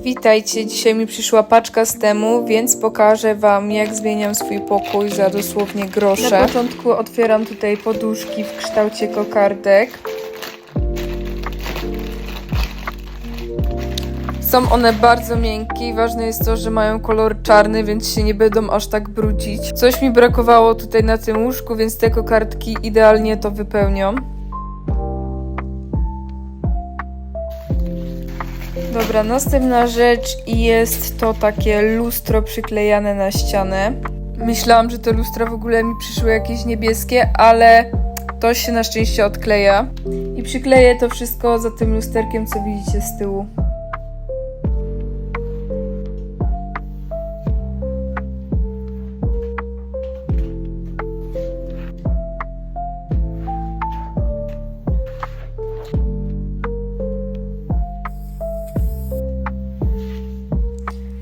Witajcie, dzisiaj mi przyszła paczka z temu, więc pokażę Wam jak zmieniam swój pokój za dosłownie grosze. Na początku otwieram tutaj poduszki w kształcie kokardek. Są one bardzo miękkie i ważne jest to, że mają kolor czarny, więc się nie będą aż tak brudzić. Coś mi brakowało tutaj na tym łóżku, więc te kokardki idealnie to wypełnią. Dobra, następna rzecz jest to takie lustro przyklejane na ścianę. Myślałam, że to lustro w ogóle mi przyszło jakieś niebieskie, ale to się na szczęście odkleja. I przykleję to wszystko za tym lusterkiem, co widzicie z tyłu.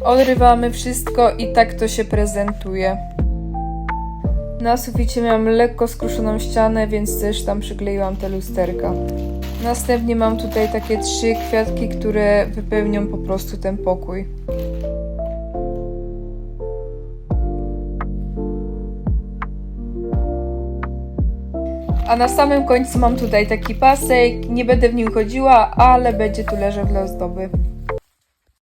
Odrywamy wszystko i tak to się prezentuje. Na suficie miałam lekko skruszoną ścianę, więc też tam przykleiłam te lusterka. Następnie mam tutaj takie trzy kwiatki, które wypełnią po prostu ten pokój. A na samym końcu mam tutaj taki pasek. Nie będę w nim chodziła, ale będzie tu leżał dla ozdoby.